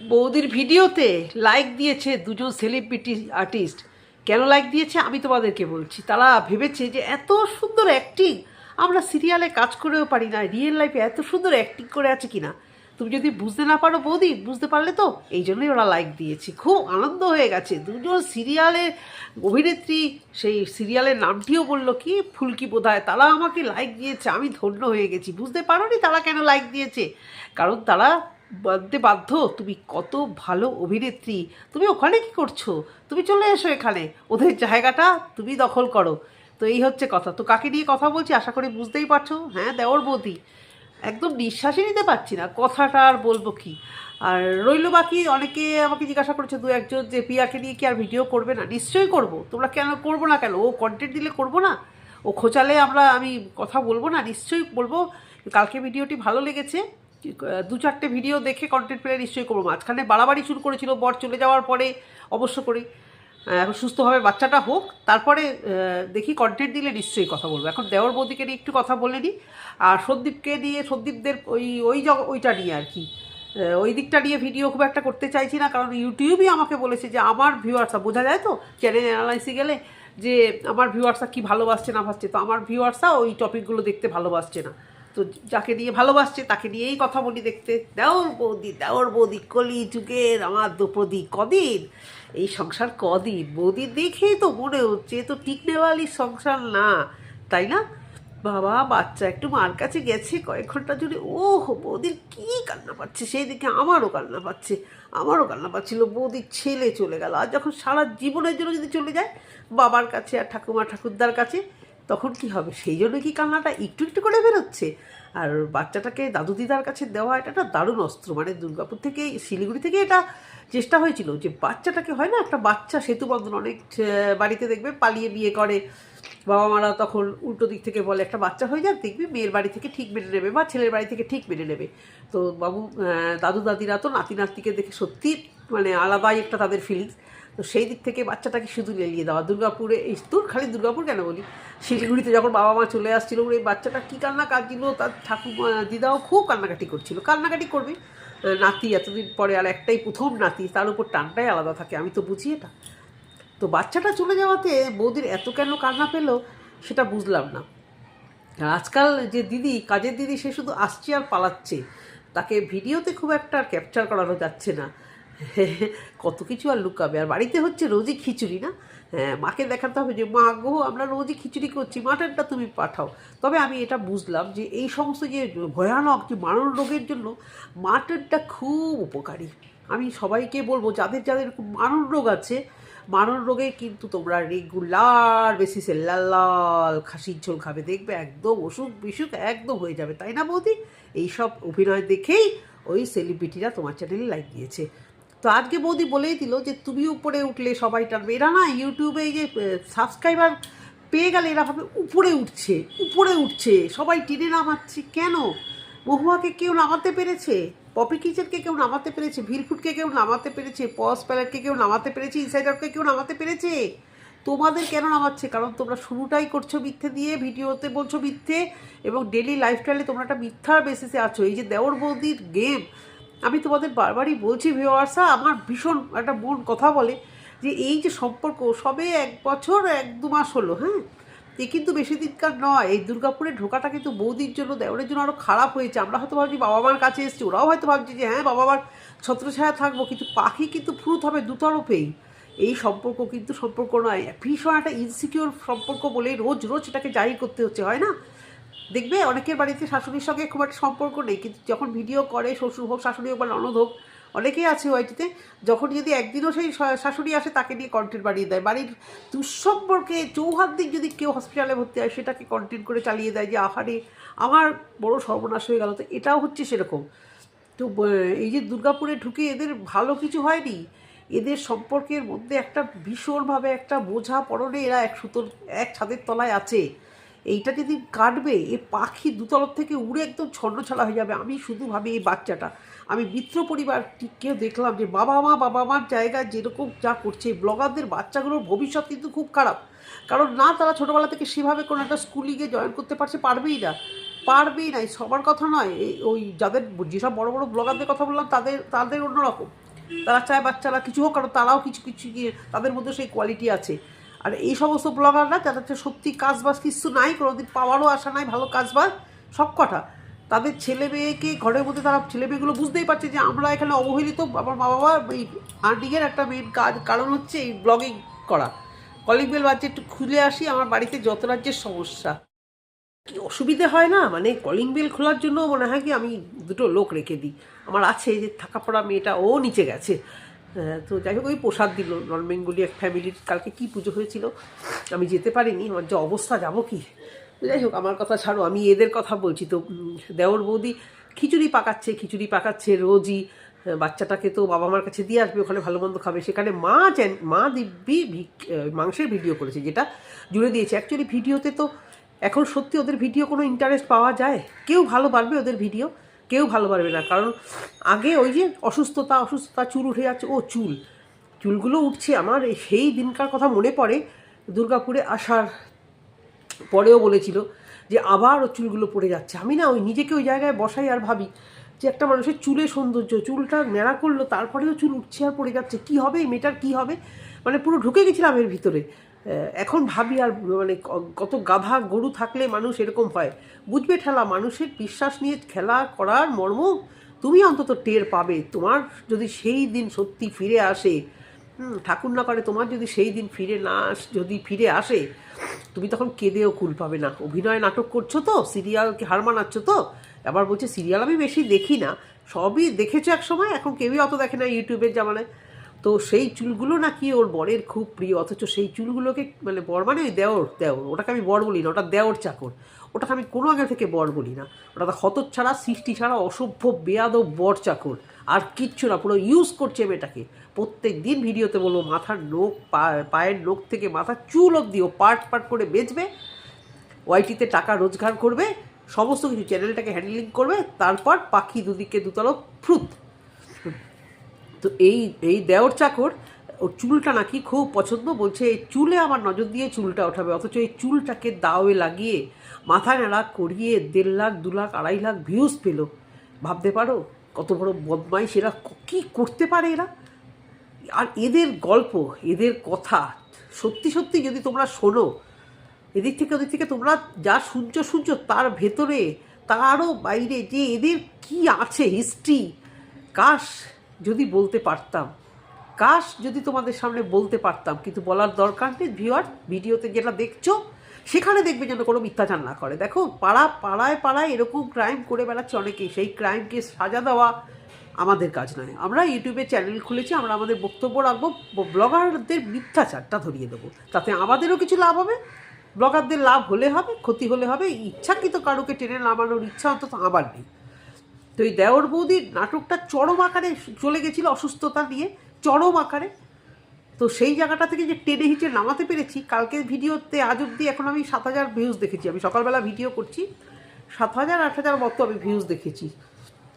বৌদির ভিডিওতে লাইক দিয়েছে দুজন সেলিব্রিটি আর্টিস্ট কেন লাইক দিয়েছে? আমি তোমাদেরকে বলছি। তারা ভেবেছে যে এত সুন্দর অ্যাক্টিং আমরা সিরিয়ালে কাজ করেও পারি না রিয়েল লাইফে এত সুন্দর অ্যাক্টিং করে আছে কিনা? তুমি যদি বুঝতে না পারো বৌদি, বুঝতে পারলে তো এই জন্যই ওরা লাইক দিয়েছে। খুব আনন্দ হয়ে গেছে। দুজন সিরিয়ালের অভিনেত্রী, সেই সিরিয়ালের নামটিও বলল, কি ফুলকি বোধহয়, তারা আমাকে লাইক দিয়েছে, আমি ধন্য হয়ে গেছি। বুঝতে পারো তারা কেন লাইক দিয়েছে। কারণ তারা বলতে বাধ্য? তুমি কত ভালো অভিনেত্রী। তুমি ওখানে কি করছ? তুমি চলে এসো এখানে। ওদের জায়গাটা তুমি দখল করো। তো এই হচ্ছে কথা। তো কাকে নিয়ে কথা বলছি আশা করি বুঝতেই পারছ? হ্যাঁ দেওর বৌদি। একদম নিঃশ্বাসই নিতে পারছি না। কথাটা আর বলব কি? আর রইল বাকি, অনেকে আমাকে জিজ্ঞাসা করেছে দু একজন যে পিয়াকে নিয়ে কি আর ভিডিও করবে না? নিশ্চয়ই করব। তোমরা কেন করব না কেন? ও কন্টেন্ট দিলে করব না? ও খোঁচালে আমরা আমি কথা বলব না? নিশ্চয়ই বলব। কালকে ভিডিওটি ভালো লেগেছে। দু চারটে ভিডিও দেখে কন্টেন্ট পেলে নিশ্চয়ই করব। মাঝখানে বাড়াবাড়ি শুরু করেছিল, বর চলে যাওয়ার পরে অবশ্য করি। এখন সুস্থভাবে বাচ্চাটা হোক, তারপরে দেখি কন্টেন্ট দিলে নিশ্চয়ই কথা বলব। এখন দেওর বৌদিকে নিয়ে একটু কথা বলে নিই আর সন্দীপকে নিয়ে সন্দীপদের ওই ওই জগ, ওইটা নিয়ে আর কি। ওই দিকটা নিয়ে ভিডিও খুব একটা করতে চাইছি না, কারণ ইউটিউবই আমাকে বলেছে যে আমার ভিউয়ার্সরা বোঝা যায় তো চ্যানেল অ্যানালাইসে গেলে, যে আমার ভিউয়ার্সরা কি ভালোবাসছে না ভাসছে তো আমার ভিউয়ার্সরা ওই টপিকগুলো দেখতে ভালোবাসছে না। তো যাকে নিয়ে ভালোবাসছে তাকে নিয়েই কথা বলি দেখতে। দেওর বৌদি দেওর বৌদি, কলি যুগের আমার দ্রৌপদী, কদিন? এই সংসার কদিন? বৌদি দেখেই তো মনে হচ্ছে তো টিকনেওয়ালি সংসার না, তাই না? বাবা, বাচ্চা একটু মার কাছে গেছে কয়েক ঘণ্টা জুড়ে। ও বৌদির কী কান্না পাচ্ছে, সেই দিকে আমারও কান্না পাচ্ছে, আমারও কান্না পাচ্ছিল। বৌদির ছেলে চলে গেল, আর যখন সারা জীবনের জন্য যদি চলে যায়, বাবার কাছে আর ঠাকুমা ঠাকুরদার কাছে তখন কি হবে? সেই জন্য কি কান্নাটা একটু একটু করে বেরোচ্ছে? আর বাচ্চাটাকে দাদু দিদার কাছে দেওয়া এটা একটা দারুণ অস্ত্র। মানে দুর্গাপুর থেকে, শিলিগুড়ি থেকে এটা চেষ্টা হয়েছিল যে বাচ্চাটাকে হয় না, একটা বাচ্চা সেতু বন্ধন অনেক বাড়িতে দেখবে পালিয়ে বিয়ে করে। বাবা মারা তখন উল্টো দিক থেকে বলে, একটা বাচ্চা হয়ে যাক, দেখবি মেয়ের বাড়ি থেকে ঠিক মেনে নেবে বা ছেলের বাড়ি থেকে ঠিক মেনে নেবে। তো বাবু দাদু দাদিরা তো নাতি নাতিকে দেখে সত্যি মানে আলাদাই একটা তাদের ফিলিংস তো সেই দিক থেকে বাচ্চাটাকে শুধু লেলিয়ে দেওয়া। দুর্গাপুরে এই তোর খালি দুর্গাপুর কেন বলি? শিলিগুড়িতে যখন বাবা মা চলে আসছিল, ওর এই বাচ্চাটা কী কান্না কাঁদছিল তার ঠাকুর দিদাও খুব কান্নাকাটি করছিল। কান্নাকাটি করবে? নাতি, এতদিন পরে আর একটাই প্রথম নাতি, তার উপর টানটাই আলাদা থাকে। আমি তো বুঝি এটা। তো বাচ্চাটা চলে যাওয়াতে বৌদির এত কেন কান্না পেল সেটা বুঝলাম না। আজকাল যে দিদি, কাজের দিদি, সে শুধু আসছে আর পালাচ্ছে। তাকে ভিডিওতে খুব একটা ক্যাপচার করানো যাচ্ছে না। কত কিছু আর লুকাবে? আর বাড়িতে হচ্ছে রোজই খিচুড়ি না? হ্যাঁ মাকে দেখাতে হবে যে, মা গো, আমরা রোজই খিচুড়ি করছি, মাটনটা তুমি পাঠাও। তবে আমি এটা বুঝলাম যে, এই সমস্ত যে ভয়ানক যে মারণ রোগের জন্য মাটনটা খুব উপকারী। আমি সবাইকে বলব, যাদের যাদের মারণ রোগ আছে, মারণ রোগে কিন্তু তোমরা রেগুলার বেসিসে লাল লাল খাসির ঝোল খাবে। দেখবে একদম অসুখ বিসুখ একদম হয়ে যাবে। তাই না বৌদি? এইসব অভিনয় দেখেই ওই সেলিব্রিটিরা তোমার চ্যানেলে লাইক দিয়েছে। তো আজকে বৌদি বলেই দিল যে, তুমি উপরে উঠলে সবাই টানবে এরা না ইউটিউবে এই যে সাবস্ক্রাইবার পেয়ে গেলে এরা ভাবে, উপরে উঠছে উপরে উঠছে, সবাই টেনে নামাচ্ছে কেন? মহুয়াকে কেউ নামাতে পেরেছে? পপি কিচেনকে কেউ নামাতে পেরেছে? ভিলফুটকে কেউ নামাতে পেরেছে? পস প্যালেটকে কেউ নামাতে পেরেছে? ইনসাইডারকে কেউ নামাতে পেরেছে? তোমাদের কেন নামাচ্ছে? কারণ তোমরা শুরুটাই করছ মিথ্যে দিয়ে, ভিডিওতে বলছো মিথ্যে এবং ডেলি লাইফস্টাইলে তোমরা একটা মিথ্যার বেসিসে আছো। এই যে দেওর বৌদির গেম আমি তোমাদের বারবারই বলছি ভিওয়ার্সা আমার ভীষণ একটা মন কথা বলে যে এই যে সম্পর্ক সবে এক বছর, এক দু মাস হলো হ্যাঁ? এ কিন্তু বেশি দিনকার নয়। এই দুর্গাপুরে ঢোকাটা কিন্তু বৌদির জন্য দেওয়ারের জন্য আরও খারাপ হয়েছে। আমরা হয়তো ভাবছি বাবা মার কাছে এসেছি, ওরাও হয়তো ভাবছি যে হ্যাঁ বাবা মার ছত্রছায়া থাকব, কিন্তু পাখি কিন্তু ফ্রুত হবে দুতরফেই এই সম্পর্ক কিন্তু সম্পর্ক নয়, ভীষণ একটা ইনসিকিওর সম্পর্ক বলে রোজ রোজ এটাকে জারি করতে হচ্ছে, হয় না? দেখবে অনেকের বাড়িতে শাশুড়ির সঙ্গে খুব একটা সম্পর্ক নেই, কিন্তু যখন ভিডিও করে, শ্বশুর হোক, শাশুড়ি হোক বা ননদ হোক, অনেকেই আছে ওয়াইটিতে যখন যদি একদিনও সেই শাশুড়ি আসে, তাকে নিয়ে কন্টেন্ট বাড়িয়ে দেয়। বাড়ির দুঃসম্পর্কে চৌহাত দিক যদি কেউ হসপিটালে ভর্তি হয়, সেটাকে কন্টেন্ট করে চালিয়ে দেয় যে, আহারে, আমার বড় সর্বনাশ হয়ে গেল। তো এটাও হচ্ছে সেরকম। তো এই যে দুর্গাপুরে ঢুকে এদের ভালো কিছু হয়নি, এদের সম্পর্কের মধ্যে একটা ভীষণভাবে একটা বোঝা পড়নে এরা এক সুতোর, এক ছাদের তলায় আছে। এইটা যদি কাটবে, এ পাখি দুতলব থেকে উড়ে একদম ছন্নছাড়া হয়ে যাবে। আমি শুধু ভাবি এই বাচ্চাটা। আমি মিত্র পরিবারটিকেও দেখলাম যে, বাবা মা, বাবা মার জায়গায় যেরকম যা করছে ব্লগারদের বাচ্চাগুলোর ভবিষ্যৎ কিন্তু খুব খারাপ। কারণ না, তারা ছোটোবেলা থেকে সেভাবে কোনো একটা স্কুলিংয়ে জয়েন করতে পারছে, পারবেই না। পারবেই না সবার কথা নয়। এই ওই যাদের, যেসব বড় বড় ব্লগারদের কথা বললাম, তাদের তাদের অন্যরকম। তারা চায় বাচ্চারা, কিছু হোক, কারণ তারাও কিছু কিছু তাদের মধ্যে সেই কোয়ালিটি আছে। আর এই সমস্ত ব্লগাররা, যাদের সত্যি কাজবাজ কিছু নাই, কোনোদিন পাওয়ারও আশা নাই, ভালো কাজবাজ, সব কটা। তাদের ছেলে মেয়েকে ঘরের মধ্যে তারা, ছেলে মেয়েগুলো বুঝতেই পারছে যে আমরা এখানে অবহেলিত, আমার মা বাবা এই আর্নিংয়ের একটা মেন কাজ, কারণ হচ্ছে এই ব্লগিং করা। কলিং বেল বাজছে, একটু খুলে আসি, আমার বাড়িতে যত রাজ্যের সমস্যা। কি অসুবিধে হয় না? মানে কলিং বেল খোলার জন্য মনে হয় কি আমি দুটো লোক রেখে দিই। আমার আছে যে থাকা পড়া মেয়েটা, ও নিচে গেছে। তো যাই হোক, ওই প্রসাদ দিল। নন বেঙ্গলি এক ফ্যামিলির কালকে কি পুজো হয়েছিল আমি যেতে পারিনি, আমার যে অবস্থা, যাব কি? যাই হোক, আমার কথা ছাড়ো, আমি এদের কথা বলছি। তো দেওর বৌদি খিচুড়ি পাকাচ্ছে খিচুড়ি পাকাচ্ছে, রোজই বাচ্চাটাকে তো বাবা মার কাছে দিয়ে আসবে, ওখানে ভালো মন্দ খাবে। সেখানে মা চ্যান মা দিব্যি মাংসের ভিডিও করেছে, যেটা জুড়ে দিয়েছে। অ্যাকচুয়ালি ভিডিওতে তো এখন সত্যি ওদের ভিডিও কোনো ইন্টারেস্ট পাওয়া যায়? কেউ ভালো পারবে ওদের ভিডিও কেউ ভালো পারবে না। কারণ আগে ওই যে অসুস্থতা অসুস্থতা, চুল উঠে যাচ্ছে, ও চুল। চুলগুলো উঠছে, আমার সেই দিনকার কথা মনে পড়ে দুর্গাপুরে আসার পরেও বলেছিল যে আবার ও চুলগুলো পড়ে যাচ্ছে। আমি না ওই নিজেকে ওই জায়গায় বসাই আর ভাবি যে একটা মানুষের চুলে সৌন্দর্য, চুলটা ন্যাড়া করল, তারপরেও চুল উঠছে আর পড়ে যাচ্ছে। কি হবে? মেয়েটার কী হবে? মানে পুরো ঢুকে গেছিলাম এর ভিতরে। এখন ভাবি আর মানে কত গাধা গরু থাকলে মানুষ এরকম হয়। বুঝবে ঠেলা, মানুষের বিশ্বাস নিয়ে খেলা করার মর্ম তুমি অন্তত টের পাবে। তোমার যদি সেই দিন সত্যি ফিরে আসে ঠাকুর না করে, তোমার যদি সেই দিন ফিরে না আস- যদি ফিরে আসে, তুমি তখন কেঁদেও কুল পাবে না। অভিনয় নাটক করছ তো সিরিয়ালকে হার মানাচ্ছ তো? আবার বলছে, সিরিয়াল আমি বেশি দেখি না। সবই দেখেছ এক সময়, এখন কেউই অত দেখে না ইউটিউবের জামানায়। তো সেই চুলগুলো নাকি ওর বরের খুব প্রিয়, অথচ সেই চুলগুলোকে মানে বর মানে ওই দেওর দেওর। ওটাকে আমি বর বলি না, ওটা দেওর চাকর। ওটাকে আমি কোনো আগে থেকে বর বলি না। ওটা তো হতর ছাড়া সৃষ্টি ছাড়া, অসভ্য, বেয়াদব, বর চাকর। আর কিচ্ছু না, পুরো ইউজ করছে মেয়েটাকে। প্রত্যেক দিন ভিডিওতে বলব, মাথার নোখ, পা- পায়ের নোখ থেকে মাথার চুল অব্দি ও পার্ট পার্ট করে বেচবে ওয়াইটিতে টাকা রোজগার করবে, সমস্ত কিছু চ্যানেলটাকে হ্যান্ডলিং করবে, তারপর পাখি দুদিকে দুতলো ফ্রুত তো এই এই দেওর চাকর, ওর চুলটা নাকি খুব পছন্দ, বলছে, এই চুলে আমার নজর দিয়ে চুলটা ওঠাবে, অথচ এই চুলটাকে দাওয়ে লাগিয়ে মাথা নেড়া করিয়ে দেড় লাখ, দু লাখ, আড়াই লাখ ভিউজ পেল। ভাবতে পারো, কত বড় বদমাইশ এরা, কী করতে পারে এরা? আর এদের গল্প, এদের কথা, সত্যি সত্যি যদি তোমরা শোনো, এদিক থেকে ওদিক থেকে তোমরা যা শুনছো শুনছো, তার ভেতরে তারও বাইরে যে এদের কি আছে হিস্ট্রি কাশ যদি বলতে পারতাম। কাশ যদি তোমাদের সামনে বলতে পারতাম, কিন্তু বলার দরকার নেই ভিউয়ার ভিডিওতে যেটা দেখছ, সেখানে দেখবে যেন কোনো মিথ্যাচার না করে। দেখো, পাড়া, পাড়ায় পাড়ায় এরকম ক্রাইম করে বেড়াচ্ছে অনেকেই। সেই ক্রাইমকে সাজা দেওয়া আমাদের কাজ নয়। আমরা ইউটিউবে চ্যানেল খুলেছি, আমরা আমাদের বক্তব্য রাখব, ব্লগারদের মিথ্যাচারটা ধরিয়ে দেবো। তাতে আমাদেরও কিছু লাভ হবে, ব্লগারদের লাভ হলে হবে, ক্ষতি হলে হবে। ইচ্ছাকৃত কারোকে টেনে নামানোর ইচ্ছা অন্তত আমার নেই। তো এই দেওর বৌদির নাটকটা চরম আকারে চলে গেছিল অসুস্থতা নিয়ে, চরম আকারে। তো সেই জায়গাটা থেকে যে টেনে হিচে নামাতে পেরেছি, কালকে ভিডিওতে আজ অব্দি এখন আমি সাত হাজার ভিউজ দেখেছি। আমি সকালবেলা ভিডিও করছি, সাত হাজার, আট হাজার মতো আমি ভিউজ দেখেছি।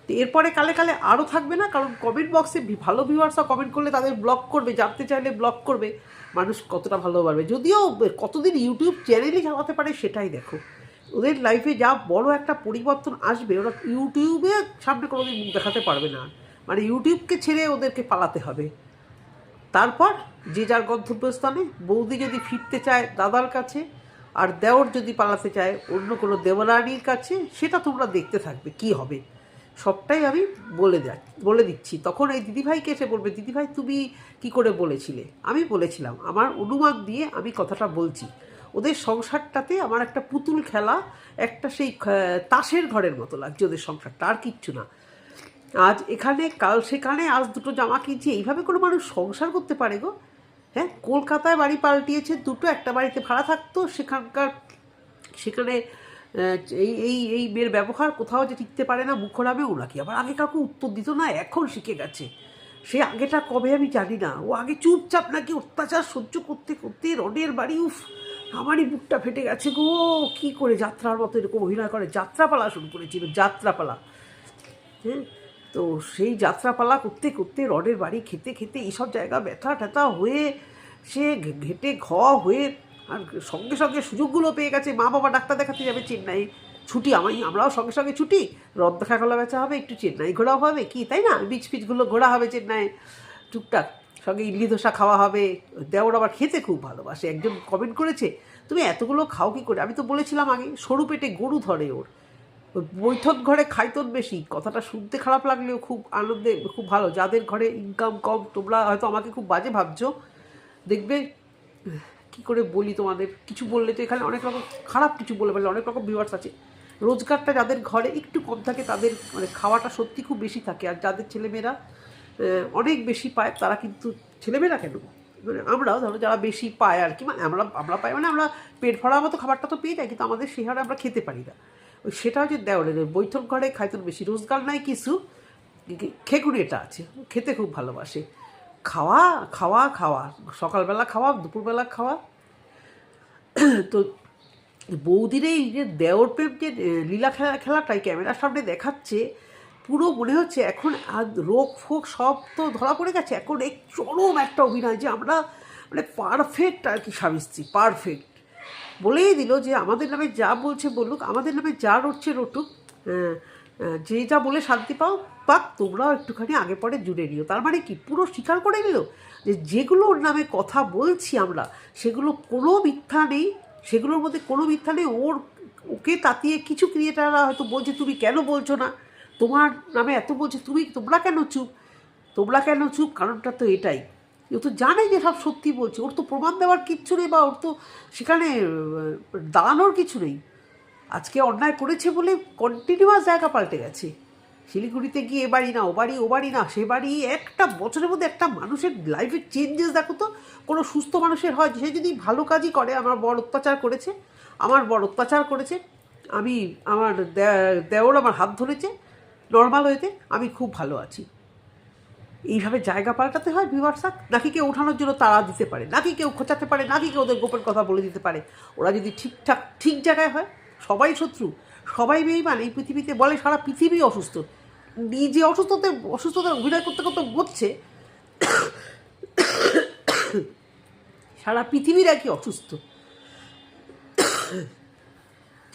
তো এরপরে কালে কালে আরও থাকবে না, কারণ কমেন্ট বক্সে ভালো ভিউয়ার্সরা কমেন্ট করলে তাদের ব্লক করবে, জানতে চাইলে ব্লক করবে। মানুষ কতটা ভালো পারবে যদিও কতদিন ইউটিউব চ্যানেলই চালাতে পারে সেটাই দেখো। ওদের লাইফে যা বড় একটা পরিবর্তন আসবে, ওরা ইউটিউবে সামনে কোনোদিন মুখ দেখাতে পারবে না। মানে ইউটিউবকে ছেড়ে ওদেরকে পালাতে হবে। তারপর যে যার গন্তব্যস্থানে, বৌদি যদি ফিরতে চায় দাদার কাছে, আর দেওর যদি পালাতে চায় অন্য কোনো দেবরানীর কাছে, সেটা তোমরা দেখতে থাকবে, কি হবে? সবটাই আমি বলে বলে দিচ্ছি। তখন এই দিদিভাইকে এসে বলবে, দিদিভাই, তুমি কি করে বলেছিলে? আমি বলেছিলাম, আমার অনুমান দিয়ে আমি কথাটা বলছি। ওদের সংসারটাতে আমার একটা পুতুল খেলা, একটা সেই তাসের ঘরের মতো লাগছে ওদের সংসারটা, আর কিচ্ছু না। আজ এখানে, কাল সেখানে, আজ দুটো জামা কিনছি, এইভাবে কোনো মানুষ সংসার করতে পারে গো। হ্যাঁ কলকাতায় বাড়ি পাল্টিয়েছে দুটো, একটা বাড়িতে ভাড়া থাকতো, সেখানকার, সেখানে এই এই এই মেয়ের ব্যবহার কোথাও যে টিকতে পারে না মুখরামে ওনাকে আবার আগে কাউকে উত্তর দিত না, এখন শিখে গেছে। সে আগেটা কবে আমি জানি না। ও আগে চুপচাপ নাকি অত্যাচার সহ্য করতে করতে রডের বাড়ি, উফ আমারই বুকটা ফেটে গেছে গো। কি করে যাত্রার মতো এরকম অভিনয় করে? যাত্রাপালা শুরু করেছিল যাত্রাপালা। হ্যাঁ তো সেই যাত্রাপালা করতে করতে রডের বাড়ি খেতে খেতে এইসব জায়গা ব্যথা ট্যাথা হয়ে সে ঘেটে ঘ হয়ে আর সঙ্গে সঙ্গে সুযোগগুলো পেয়ে গেছে। মা বাবা ডাক্তার দেখাতে যাবে চেন্নাই। ছুটি আমি আমরাও সঙ্গে সঙ্গে ছুটি। রদ দেখা গলা বেচা হবে, একটু চেন্নাই ঘোরাও হবে। কি, তাই না? বিচ ফিচগুলো ঘোরা হবে চেন্নাই। টুকটাক। সঙ্গে ইডলি ধোসা খাওয়া হবে। দেওর আবার খেতে খুব ভালোবাসে। একজন কমেন্ট করেছে, তুমি এতগুলো খাও কি করে? আমি তো বলেছিলাম আগে, সরু পেটে গরু ধরে ওর। বৈঠক ঘরে খাইতন বেশি। কথাটা শুনতে খারাপ লাগলেও খুব আনন্দে, খুব ভালো। যাদের ঘরে ইনকাম কম, তোমরা হয়তো আমাকে খুব বাজে ভাবছ। দেখবে, কি করে বলি তোমাদের? কিছু বললে তো এখানে অনেক রকম, খারাপ কিছু বলে ফেললে অনেক রকম ভিউয়ার্স আছে। রোজগারটা যাদের ঘরে একটু কম থাকে, তাদের মানে খাওয়াটা সত্যি খুব বেশি থাকে। আর যাদের ছেলেমেয়েরা অনেক বেশি পায়, তারা কিন্তু ছেলেমেয়েরা কেন? মানে আমরাও ধরো যারা বেশি পায় আর কি মানে আমরা আমরা পাই মানে আমরা পেট ভরার মতো খাবারটা তো পেয়ে যাই, কিন্তু আমাদের সেই হারে আমরা খেতে পারি না। ওই সেটা হচ্ছে দেওয়ালে বৈঠক ঘরে খাইতন বেশি, রোজগার নাই কিছু খেকুড়ি এটা আছে, খেতে খুব ভালোবাসে। খাওয়া খাওয়া খাওয়া, সকালবেলা খাওয়া, দুপুরবেলা খাওয়া। তো বৌদির এই যে দেওর প্রেম যে লীলা খেলা, খেলাটাই ক্যামেরার সামনে দেখাচ্ছে পুরো মনে হচ্ছে এখন রোগ ফোক সব তো ধরা পড়ে গেছে। এখন এই চরম একটা অভিনয় যে আমরা মানে পারফেক্ট আর কি স্বামী স্ত্রী পারফেক্ট বলেই দিল যে আমাদের নামে যা বলছে বলুক আমাদের নামে যা রটছে রটুক। আহ, আহ, যে বলে শান্তি পাও পাক তোমরাও একটুখানি আগে পরে জুড়ে নিও। তার মানে কি? পুরো স্বীকার করে নিল যে যেগুলো ওর নামে কথা বলছি আমরা সেগুলো কোনো মিথ্যা নেই সেগুলোর মধ্যে কোনো মিথ্যা নেই। ওর ওকে তাতিয়ে কিছু ক্রিয়েটাররা হয়তো বলছে তুমি কেন বলছো না? তোমার নামে এত বলছে, তুমি, তোমরা কেন চুপ? তোমরা কেন চুপ? কারণটা তো এটাই। ও তো জানে যে সব সত্যি বলছে। ওর তো প্রমাণ দেওয়ার কিচ্ছু নেই বা ওর তো সেখানে দাঁড়ানোর কিছু নেই। আজকে অন্যায় করেছে বলে কন্টিনিউয়াস জায়গা পাল্টে গেছে। শিলিগুড়িতে গিয়ে এ বাড়ি না, ও বাড়ি ও বাড়ি না, সে বাড়ি একটা বছরের মধ্যে একটা মানুষের লাইফে চেঞ্জেস দেখো তো। কোনো সুস্থ মানুষের হয়, সে যদি ভালো কাজই করে, আমার বড় অত্যাচার করেছে, আমার বড় অত্যাচার করেছে, আমি, আমার দেওর আমার হাত ধরেছে নর্মাল হয়েতে আমি খুব ভালো আছি। এইভাবে জায়গা পাল্টাতে হয় ভিউয়ার্সাক নাকি কেউ ওঠানোর জন্য তারা দিতে পারে? নাকি কেউ খোঁচাতে পারে? নাকি কেউ ওদের গোপন কথা বলে দিতে পারে? ওরা যদি ঠিকঠাক, ঠিক জায়গায় হয়, সবাই শত্রু, সবাই বেইমান এই পৃথিবীতে বলে সারা পৃথিবী অসুস্থ। নিজে অসুস্থতে, অসুস্থতা অভিনয় করতে করতে বলছে সারা পৃথিবীর একই অসুস্থ।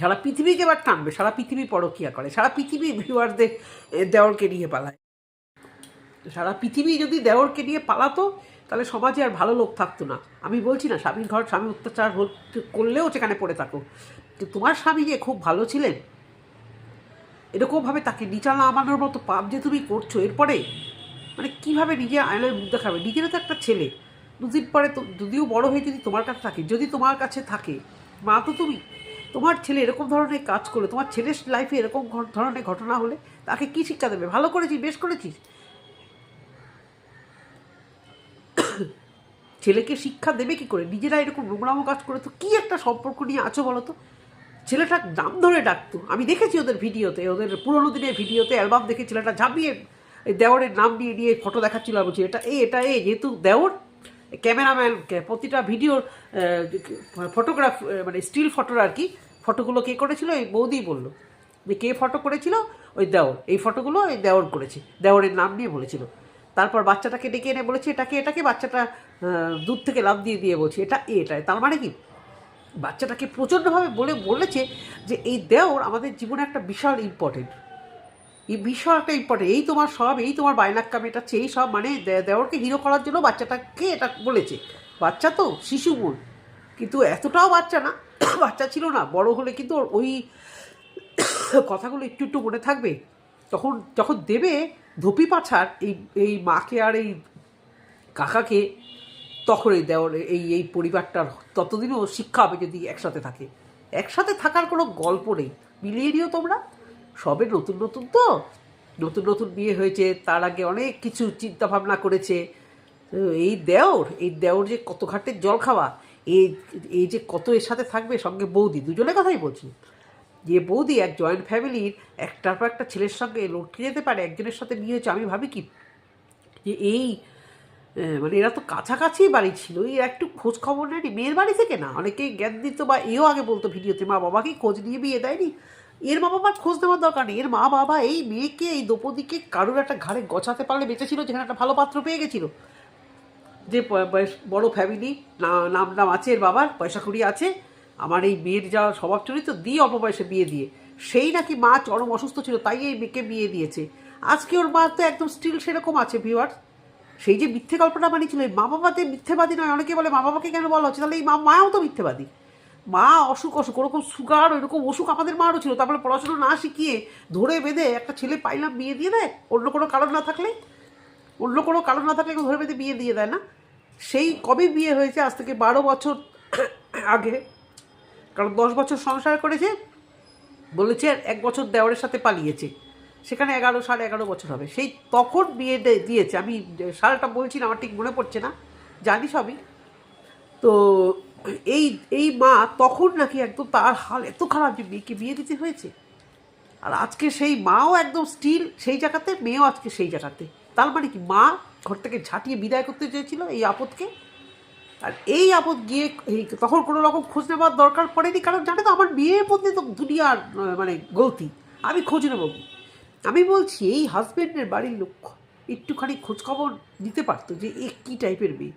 সারা পৃথিবীকে এবার টানবে, সারা পৃথিবী পরকিয়া করে, সারা পৃথিবী ভিউয়ারদের দেওরকে নিয়ে পালায়। সারা পৃথিবী যদি দেওরকে নিয়ে পালাতো, তাহলে সমাজে আর ভালো লোক থাকতো না। আমি বলছি না, স্বামীর ঘর, স্বামী অত্যাচার করলেও সেখানে পড়ে থাকো তো তোমার স্বামী যে খুব ভালো ছিলেন, এরকমভাবে তাকে নিচা নামানোর মতো পাপ যে তুমি করছ, এরপরে মানে কীভাবে নিজে আয়নায় মুখ দেখাবে? নিজেরও তো একটা ছেলে। দুদিন পরে তো, যদিও বড় হয়ে যদি তোমার কাছে থাকে, যদি তোমার কাছে থাকে, মা তো তুমি। তোমার ছেলে এরকম ধরনের কাজ করলে, তোমার ছেলের লাইফে এরকম ধরনের ঘটনা হলে তাকে কি শিক্ষা দেবে? ভালো করেছিস, বেশ করেছিস? ছেলেকে শিক্ষা দেবে কি করে? নিজেরা এরকম নোংরামো কাজ করে তো কী একটা সম্পর্ক নিয়ে আছো বলো তো? ছেলেটা নাম ধরে ডাকতো। আমি দেখেছি ওদের ভিডিওতে, ওদের পুরোনো দিনের ভিডিওতে অ্যালবাম দেখে ছেলেটা ঝাঁপিয়ে এই দেওরের নাম দিয়ে নিয়ে ফটো দেখাচ্ছিল বলছি, এটা এ এটা এ, যেহেতু দেওর ক্যামেরাম্যান প্রতিটা ভিডিওর ফটোগ্রাফ মানে স্টিল ফটোর আর কি ফটোগুলো কে করেছিল? এই বৌদি বলল। যে কে ফটো করেছিল? ওই দেওর। এই ফটোগুলো ওই দেওর করেছে। দেওরের নাম নিয়ে বলেছিল। তারপর বাচ্চাটাকে ডেকে এনে বলেছে, এটাকে এটাকে বাচ্চাটা দূর থেকে লাভ দিয়ে দিয়ে বলছে, এটা এটাই তার মানে কি? বাচ্চাটাকে প্রচণ্ডভাবে বলে, বলেছে যে এই দেওর আমাদের জীবনে একটা বিশাল ইম্পর্টেন্ট এই একটা ইম্পর্টেন্ট এই তোমার সব, এই তোমার বায়নাক্কা মেটাচ্ছে এই সব মানে দে- দেওরকে হিরো করার জন্য বাচ্চাটাকে এটা বলেছে? বাচ্চা তো শিশু মন কিন্তু এতটাও বাচ্চা না, বাচ্চা ছিল না, বড় হলে কিন্তু ওই কথাগুলো একটু একটু মনে থাকবে। তখন, যখন দেবে ধোপি পাছার এই এই মাকে আর এই কাকাকে, তখন এই দেওয়ার এই এই পরিবারটার ততদিনও শিক্ষা হবে যদি একসাথে থাকে। একসাথে থাকার কোনো গল্প নেই। মিলিয়ে নিও তোমরা। সবে নতুন নতুন তো। নতুন নতুন বিয়ে হয়েছে, তার আগে অনেক কিছু চিন্তা ভাবনা করেছে এই দেওর এই দেওর যে কত ঘাটের জল খাওয়া, এই এই যে কত এর সাথে থাকবে সঙ্গে বৌদি, দুজনের কথাই বলছি। যে বৌদি এক জয়েন্ট ফ্যামিলির একটার পর একটা ছেলের সঙ্গে লটকে যেতে পারে, একজনের সাথে বিয়ে হয়েছে, আমি ভাবি কি? যে এই মানে এরা তো কাছাকাছি বাড়ি ছিল, এই একটু খোঁজ খবর নেয়নি, মেয়ের বাড়ি থেকে না, অনেকেই জ্ঞান দিত বা এও আগে বলতো ভিডিওতে, মা বাবাকে খোঁজ নিয়ে বিয়ে দেয়নি? এর মা বাবার খোঁজ নেওয়ার দরকার নেই। এর মা বাবা এই মেয়েকে, এই দ্রৌপদীকে কারোর একটা ঘাড়ে গছাতে পারলে বেঁচেছিল যেখানে একটা ভালো পাত্র পেয়ে গেছিল। যে বড় ফ্যামিলি নাম নাম আছে এর বাবার, পয়সা কুড়ি আছে। আমার এই মেয়ের যা স্বভাব চরিত্র দিয়ে অল্প বয়সে বিয়ে দিয়ে। সেই নাকি মা চরম অসুস্থ ছিল, তাই এই মেয়েকে বিয়ে দিয়েছে। আজকে ওর মা তো একদম স্টিল সেরকম আছে ভিউয়ার সেই যে মিথ্যে গল্পটা বানিয়েছিল, এই মা বাবাতে মিথ্যেবাদী নয়, অনেকে বলে মা বাবাকে কেন বলা হচ্ছে? তাহলে এই মা, মাও তো মিথ্যেবাদী। মা অসুখ অসুখ, ওরকম সুগার ওইরকম অসুখ আমাদের মারও ছিল। তারপরে পড়াশুনো না শিখিয়ে ধরে বেঁধে একটা ছেলে পাইলাম বিয়ে দিয়ে দেয়। অন্য কোনো কারণ না থাকলে? অন্য কোনো কারণ না থাকলে ধরে বেঁধে বিয়ে দিয়ে দেয় না? সেই কবে বিয়ে হয়েছে? আজ থেকে বারো বছর আগে। কারণ দশ বছর সংসার করেছে, বলেছে এক বছর দেওয়ারের সাথে পালিয়েছে। সেখানে এগারো, সাড়ে এগারো বছর হবে। সেই তখন বিয়ে দিয়েছে। আমি সালটা বলছি না, আমার ঠিক মনে পড়ছে না। জানি সবই। তো এই এই মা তখন নাকি একদম তার হাল এত খারাপ যে মেয়েকে বিয়ে দিতে হয়েছে। আর আজকে সেই মাও একদম স্টিল সেই জায়গাতে, মেয়েও আজকে সেই জায়গাতে। তার মানে কি, মা ঘর থেকে ঝাঁটিয়ে বিদায় করতে চেয়েছিল এই আপদকে? আর এই আপদ গিয়ে এই তখন কোনো রকম খোঁজ নেওয়ার দরকার পড়েনি, কারণ জানে তো আমার বিয়ের মধ্যে তো দুনিয়ার মানে গলতি। আমি খোঁজ নেব আমি বলছি, এই হাজব্যান্ডের বাড়ির লোক একটুখানি খোঁজখবর দিতে পারতো যে এ কী টাইপের মেয়ে?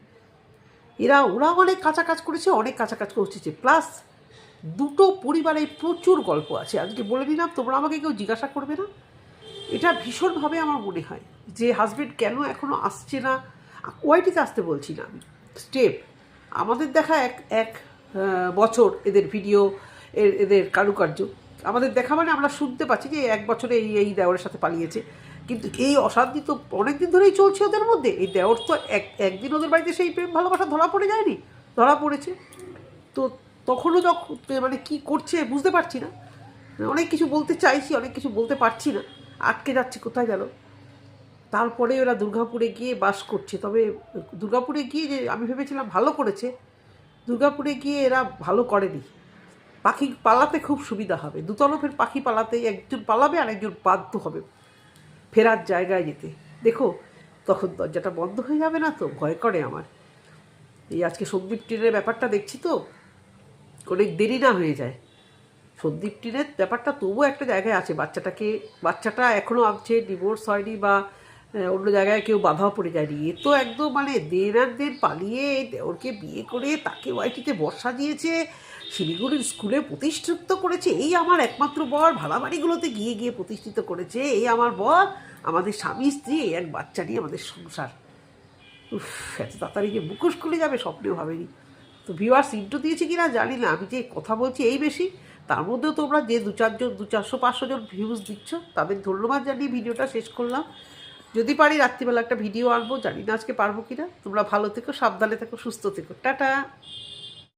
এরা, ওরা অনেক কাঁচা কাজ করেছে, অনেক কাঁচা কাজ করছে প্লাস দুটো পরিবারে প্রচুর গল্প আছে। আজকে বলে দিলাম, তোমরা আমাকে কেউ জিজ্ঞাসা করবে না। এটা ভীষণভাবে আমার মনে হয় যে হাজবেন্ড কেন এখনও আসছে না? ওয়াইটিতে আসতে বলছি না আমি। স্টেপ আমাদের দেখা এক এক বছর এদের ভিডিও এদের কারুকার্য। আমাদের দেখা মানে আমরা শুনতে পাচ্ছি যে এক বছরে এই এই দেওয়ারের সাথে পালিয়েছে। কিন্তু এই অশান্তি তো অনেক দিন ধরেই চলছে ওদের মধ্যে। এই দেওর তো এক, একদিন ওদের বাড়িতে সেই প্রেম ভালোবাসা ধরা পড়ে যায়নি, ধরা পড়েছে। তো তখনও যখন মানে কি করছে বুঝতে পারছি না। অনেক কিছু বলতে চাইছি, অনেক কিছু বলতে পারছি না। আটকে যাচ্ছে, কোথায় গেল? তারপরে ওরা দুর্গাপুরে গিয়ে বাস করছে। তবে দুর্গাপুরে গিয়ে যে আমি ভেবেছিলাম ভালো করেছে, দুর্গাপুরে গিয়ে এরা ভালো করেনি। পাখি পালাতে খুব সুবিধা হবে। দু তরফের পাখি পালাতে একজন পালাবে আর একজন বাধ্য হবে। ফেরার জায়গায় যেতে। দেখো, তখন দরজাটা বন্ধ হয়ে যাবে না তো? ভয় করে আমার। এই আজকে সন্দীপ ট্রেনের ব্যাপারটা দেখছি তো? অনেক দেরি না হয়ে যায়। সন্দীপ টিনের ব্যাপারটা তবুও একটা জায়গায় আছে। বাচ্চাটাকে, বাচ্চাটা এখনও আছে ডিভোর্স হয়নি বা অন্য জায়গায় কেউ বাধাও পড়ে যায়নি। এ তো একদম মানে দেন আর দেন পালিয়ে দেওরকে বিয়ে করে তাকে ওয়াইটিতে বর্ষা দিয়েছে। শিলিগুড়ির স্কুলে প্রতিষ্ঠিত করেছে এই আমার একমাত্র বর। ভাড়া বাড়িগুলোতে গিয়ে গিয়ে প্রতিষ্ঠিত করেছে এই আমার বর। আমাদের স্বামী, স্ত্রী, এই এক বাচ্চা নিয়ে আমাদের সংসার। উফ, এত তাড়াতাড়ি যে মুখোশ খুলে যাবে স্বপ্নেও ভাবেনি। তো ভিউয়ার্স ইন্টু দিয়েছে কি না জানি না, আমি যে কথা বলছি এই বেশি। তার মধ্যেও তোমরা যে দু চারজন, দু চারশো, পাঁচশো জন ভিউজ দিচ্ছ, তাদের ধন্যবাদ জানিয়ে ভিডিওটা শেষ করলাম। যদি পারি রাত্রিবেলা একটা ভিডিও আনব, জানি না আজকে পারব কি না তোমরা ভালো থেকো, সাবধানে থেকো, সুস্থ থেকো। টাটা!